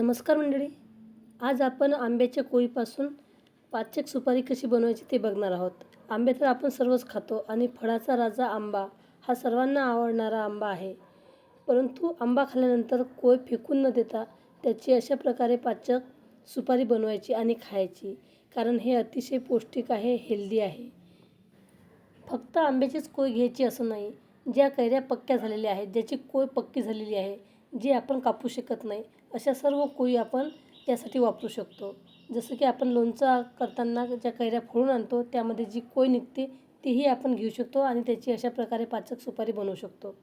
नमस्कार मंडळी. आज आपण आंब्याच्या कोळीपासून पाचक सुपारी कशी बनवायची ते बघणार आहोत. आंबे तर आपण सर्वच खातो आणि फळाचा राजा आंबा हा सर्वांना आवडणारा आंबा आहे. परंतु आंबा खाल्ल्यानंतर कोय फेकून न देता त्याची अशा प्रकारे पाचक सुपारी बनवायची आणि खायची कारण हे अतिशय पौष्टिक आहे हेल्दी आहे. फक्त आंब्याचीच कोय घ्यायची असं नाही ज्या कैऱ्या पक्क्या झालेल्या आहेत ज्याची कोय पक्की झालेली आहे जी आपण कापू शकत नाही अशा सर्व कोळी आपण त्यासाठी वापरू शकतो. जसं की आपण लोणचं करताना ज्या कैऱ्या फोडून आणतो त्यामध्ये जी कोय निघते तीही आपण घेऊ शकतो आणि त्याची अशा प्रकारे पाचक सुपारी बनवू शकतो.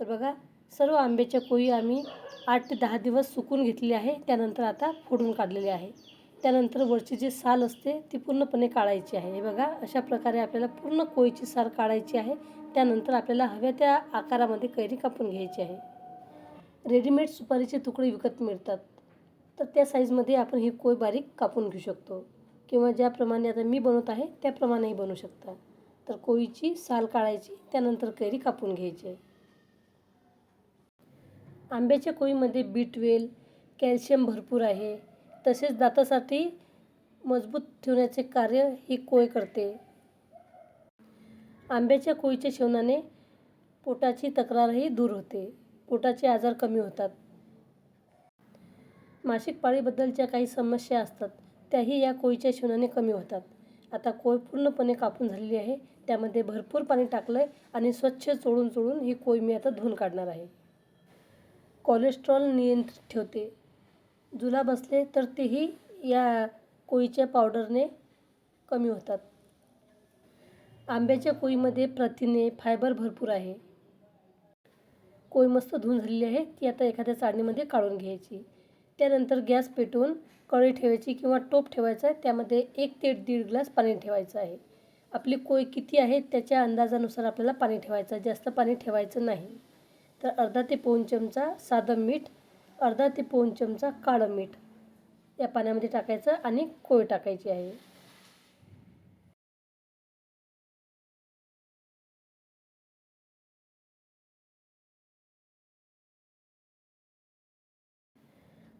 तर बघा सर्व आंब्याच्या कोळी आम्ही आठ ते दहा दिवस सुकून घेतली आहे त्यानंतर आता फोडून काढलेली आहे. त्यानंतर वरची जी साल असते ती पूर्णपणे काढायची आहे. हे बघा अशा प्रकारे आपल्याला पूर्ण कोळीची साल काढायची आहे. त्यानंतर आपल्याला हव्या त्या आकारामध्ये कैरी कापून घ्यायची आहे. रेडीमेड सुपारीचे तुकडे विकत मिळतात. तर त्या साईजमध्ये आपण ही कोय बारीक कापून घेऊ शकतो. किंवा ज्याप्रमाणे आता मी बनवत आहे त्याप्रमाणेही बनवू शकता. तर कोळीची साल काढायची त्यानंतर कैरी कापून घ्यायची. आंब्याच्या कोळीमध्ये बीटवेल कॅल्शियम भरपूर आहे. तसेच दातासाठी मजबूत ठेवण्याचे कार्य ही कोय करते. आंब्याच्या कोळीच्या सेवनाने पोटाची तक्रारही दूर होते. पोटाचे आजार कमी होतात. मासिक पाळीबद्दलच्या काही समस्या असतात त्याही या कोळीच्या शिवणाने कमी होतात. आता कोय पूर्णपणे कापून झालेली आहे त्यामध्ये भरपूर पाणी टाकलं आहे आणि स्वच्छ चोळून चोळून ही कोय मी आता धुवून काढणार आहे. कोलेस्ट्रॉल नियंत्रित ठेवते. जुला बसले तर तेही या कोळीच्या पावडरने कमी होतात. आंब्याच्या कोळीमध्ये प्रथिने फायबर भरपूर आहे. कोय मस्त धुवून झालेली आहे ती आता एखाद्या चाळणीमध्ये काढून घ्यायची. त्यानंतर गॅस पेटवून कढई ठेवायची किंवा टोप ठेवायचा आहे त्यामध्ये एक ते दीड ग्लास पाणी ठेवायचं आहे. आपली कोय किती आहे त्याच्या अंदाजानुसार आपल्याला पाणी ठेवायचं जास्त पाणी ठेवायचं नाही. तर अर्धा ते पाऊण चमचा साधं मीठ अर्धा ते पाऊण चमचा काळं मीठ या पाण्यामध्ये टाकायचं आणि कोय टाकायची आहे.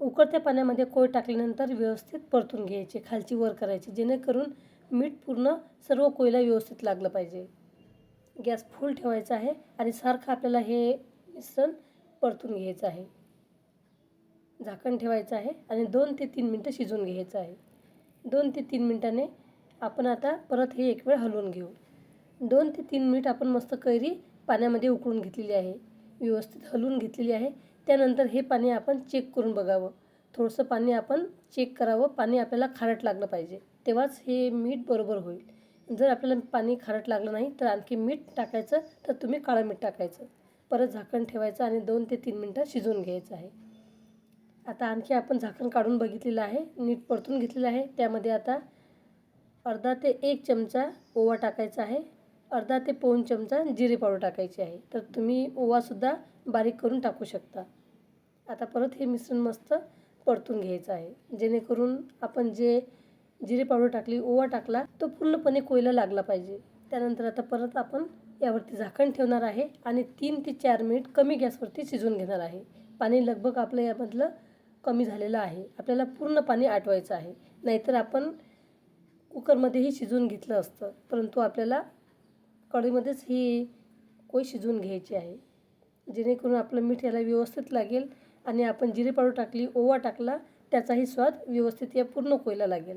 उकळत्या पाण्यामध्ये कोय टाकल्यानंतर व्यवस्थित परतून घ्यायचे खालची वर करायची जेणेकरून मीठ पूर्ण सर्व कोयला व्यवस्थित लागलं पाहिजे. गॅस फुल ठेवायचा आहे आणि सारखं आपल्याला हे मिश्रण परतून घ्यायचं आहे. झाकण ठेवायचं आहे आणि दोन ते तीन मिनटं शिजवून घ्यायचं आहे. दोन ते तीन मिनटाने आपण आता परत हे एक वेळ हलवून घेऊ. दोन ते तीन मिनिट आपण मस्त कैरी पाण्यामध्ये उकळून घेतलेली आहे. व्यवस्थित हलवून घेतलेली आहे. त्यानंतर हे पाणी आपण चेक करून बघावं. थोडंसं पाणी आपण चेक करावं. पाणी आपल्याला खारट लागलं पाहिजे. तेव्हाच हे मीठ बरोबर होईल. जर आपल्याला पाणी खारट लागलं नाही तर आणखी मीठ टाकायचं तर तुम्ही काळं मीठ टाकायचं. परत झाकण ठेवायचं आणि दोन ते तीन मिनटं शिजवून घ्यायचं आहे. आता आणखी आपण झाकण काढून बघितलेलं आहे. नीट परतून घेतलेलं आहे. त्यामध्ये आता अर्धा ते एक चमचा ओवा टाकायचा आहे. अर्धा ते पाऊण चमचा जिरे पावडर टाकायची आहे. तर तुम्ही ओवासुद्धा बारीक करून टाकू शकता. आता परत हे मिश्रण मस्त परतून घ्यायचं आहे. जेणेकरून आपण जे जिरे पावडर टाकली ओवा टाकला तो पूर्णपणे कोयला लागला पाहिजे. त्यानंतर आता परत आपण यावरती झाकण ठेवणार आहे आणि तीन ते चार मिनिट कमी गॅसवरती शिजवून घेणार आहे. पाणी लगभग आपलं यामधलं कमी झालेलं आहे. आपल्याला पूर्ण पाणी आटवायचं आहे. नाहीतर आपण कुकरमध्येही शिजवून घेतलं असतं. परंतु आपल्याला कढईमध्येच ही कोय शिजवून घ्यायची आहे. जेणेकरून आपलं मीठ याला व्यवस्थित लागेल आणि आपण जिरे पावडर टाकली ओवा टाकला त्याचाही स्वाद व्यवस्थित या पूर्ण कोयला लागेल.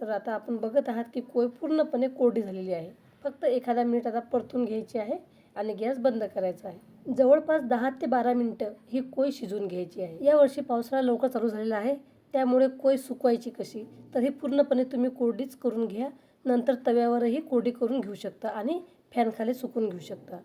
तर आता आपण बघत आहात की कोय पूर्णपणे कोरडी झालेली आहे. फक्त एखादा मिनिट आता परतून घ्यायची आहे आणि गॅस बंद करायचा आहे. जवळपास दहा ते बारा मिनटं ही कोय शिजवून घ्यायची आहे. यावर्षी पावसाळा लवकर चालू झालेला आहे. त्यामुळे कोय सुकवायची कशी तर ही पूर्णपणे तुम्ही कोरडीच करून घ्या. नंतर तव्यावरही कोरडी करून घेऊ शकता आणि फॅनखाली सुकून घेऊ शकता.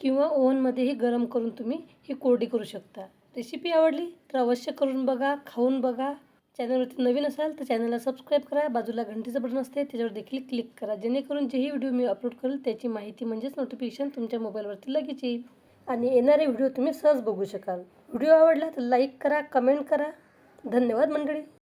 किंवा ओव्हनमध्येही गरम करून तुम्ही ही कोरडी करू शकता. रेसिपी आवडली तर अवश्य करून बघा खाऊन बघा. चॅनलवरती नवीन असाल तर चॅनलला सबस्क्राईब करा. बाजूला घंटीचं बटन असते त्याच्यावर देखील क्लिक करा. जेणेकरून जेही व्हिडिओ मी अपलोड करेल त्याची माहिती म्हणजेच नोटिफिकेशन तुमच्या मोबाईलवरती लगेच येईल. आणि येणारे व्हिडिओ तुम्ही सहज बघू शकाल. व्हिडिओ आवडला तर लाईक करा कमेंट करा. धन्यवाद मंडळी.